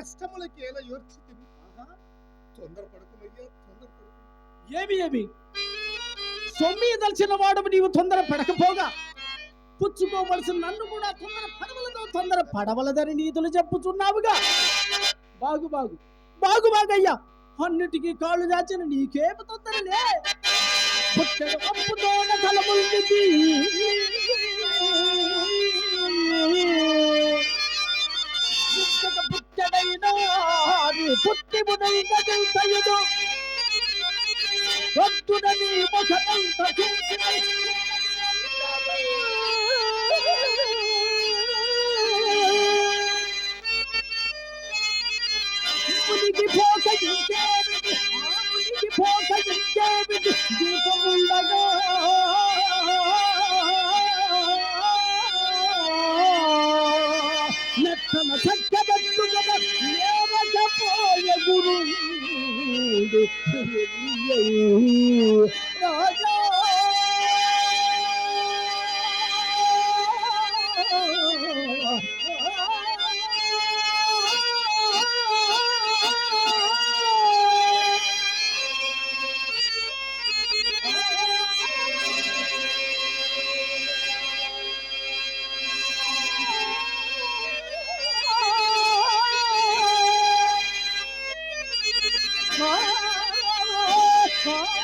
కష్టములకి నన్న ఇన్ని కష్టములకేల యోర్చితివి తొందర తొందరపడకు. ఏమి ఏమి? సొమ్మి దలిచిన వాడు నీవు తొందర పడకపోగా. పుచ్చుకోవలసిన నన్ను కూడా తొందర పడవలతో తొందర పడవలదని నీతులు చెప్పుచున్నావుగా. బాగు బాగు బాగు బాగయ్యా. అన్నిటికీ కాళ్ళు దాచిన నీకేమి తొందరలే. పుట్టెడు అప్పుతోన తలముల్లిది పుట్టడైన పుట్టి మునైన తెలుసయుడు రొద్దునని ముఖమంత చూసిన మునిగి పోక ఇంకేమిటి ఆ మునిగి పోక ఇంకేమిటి దీపముండగా రాజా Oh.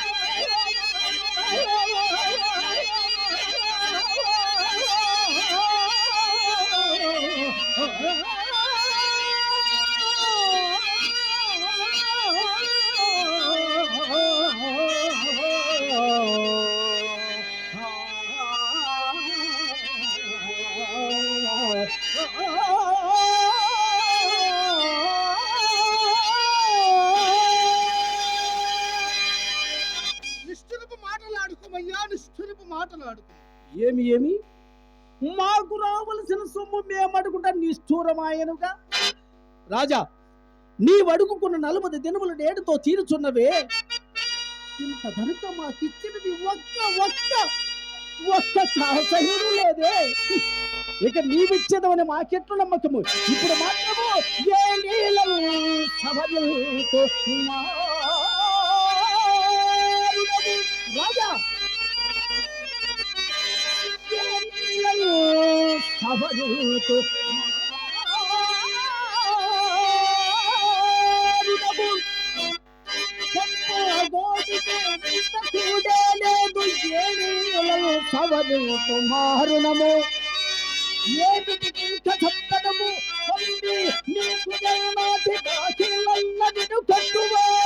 నిష్ఠురపు ఏమి ఏమి? మాకు రావలసిన సొమ్ము మేమడుగుంటా నిష్ఠూరమాయనుగా. రాజా నీ అడుగుకున్న నలుబది దినముల నేడుతో తీరుచున్నవే. ఇంత ధనుక మాకిచ్చినది ఒక్క ఒక్క ఒక్క కాసయుడు లేదే. ఇక నీవిచ్చేదమని మాకెట్లు నమ్మకము. ఇప్పుడు మాత్రము ఏ నీలం రాజా సభలతో మారుడము. మారుణము ఏమిటి ఇంత పొంది నీకు జన్మాతి దాఖిలన్న కట్టువాడవడు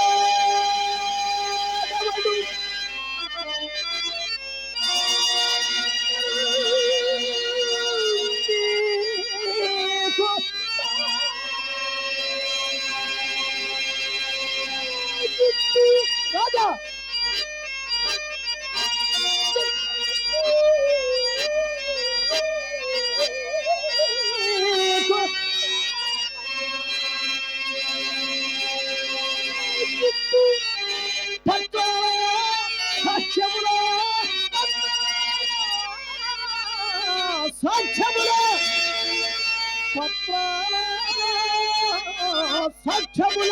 సాక్ష్యముల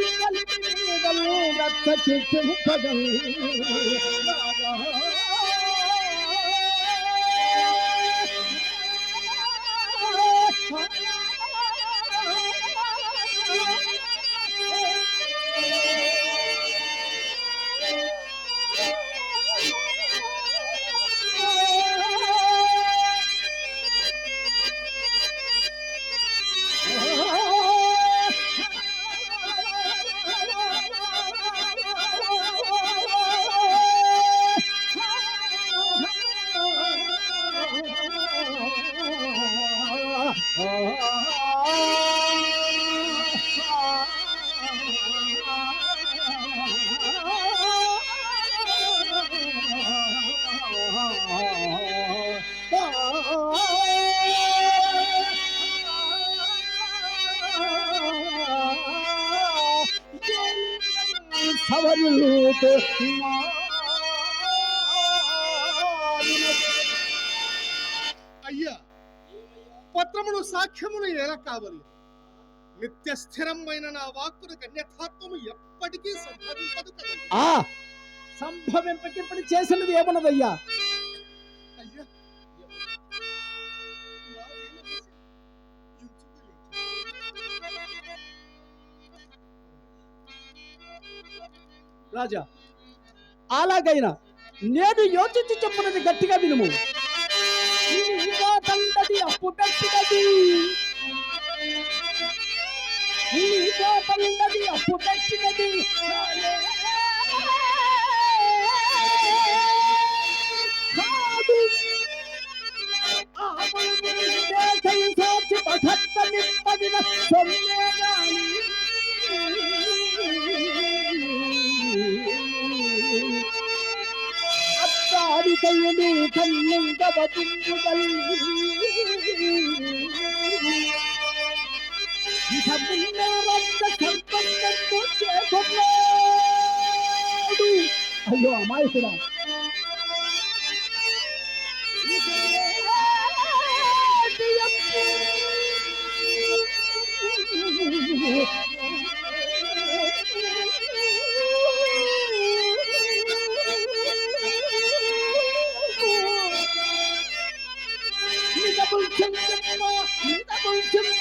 వినులు కలిపి 사와를 또 పత్రములు సాక్ష్యములు ఎలా కావాలి. నిత్య స్థిరమైన నా వాక్కును కన్యథాత్వము ఎప్పటికీ సంభవించదు కదండి ఆ! సంభవింపకిప్పుడు చేసినది ఏమన్నదయ్యా? అయ్యా రాజా అలాగైనా నేను యోచించి చెప్పినది గట్టిగా వినుము. తండది అప్పు పెట్టినది ఇంకా తండది అప్పు పెట్టినది ಕಬ್ಬಿನ ರಕ್ತ ಸಂಪನ್ನನ್ನು ಸೇರ್ಪಡಿ ಅಯ್ಯೋ ಅಮಾಯಿಸಿದ Oh,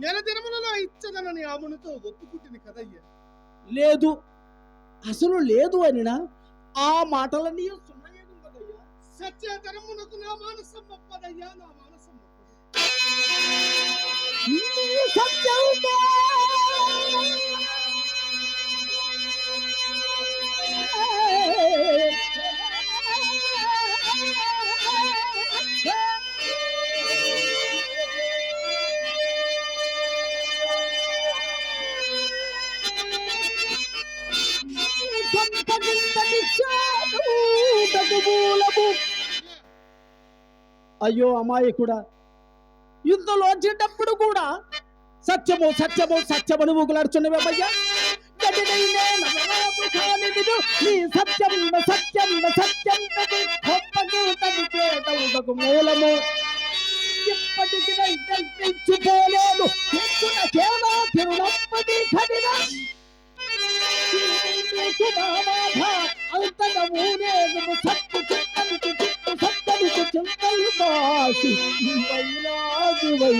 నెల దినములలో ఇచ్చదనని ఆమెనుతో ఒప్పుకుంటుంది కదయ్యా. లేదు. అసలు లేదు అనినా? ఆ మాటలన్నీ సున్నయ్యను కదయ్యా. సత్యతరమునకు నా మానసం ఒప్పదయ్యా నా మానసం నీ అయ్యో అమాయకుడా యుద్ధంలో వచ్చేటప్పుడు కూడా సత్యము సత్యము సత్యమని ఊగులాడుచున్నవయ్యా నీ సత్యం సత్యం సత్యం గొప్పకు మూలము. ఇప్పటికి తిరునప్పటి కడిన వైలాగు వై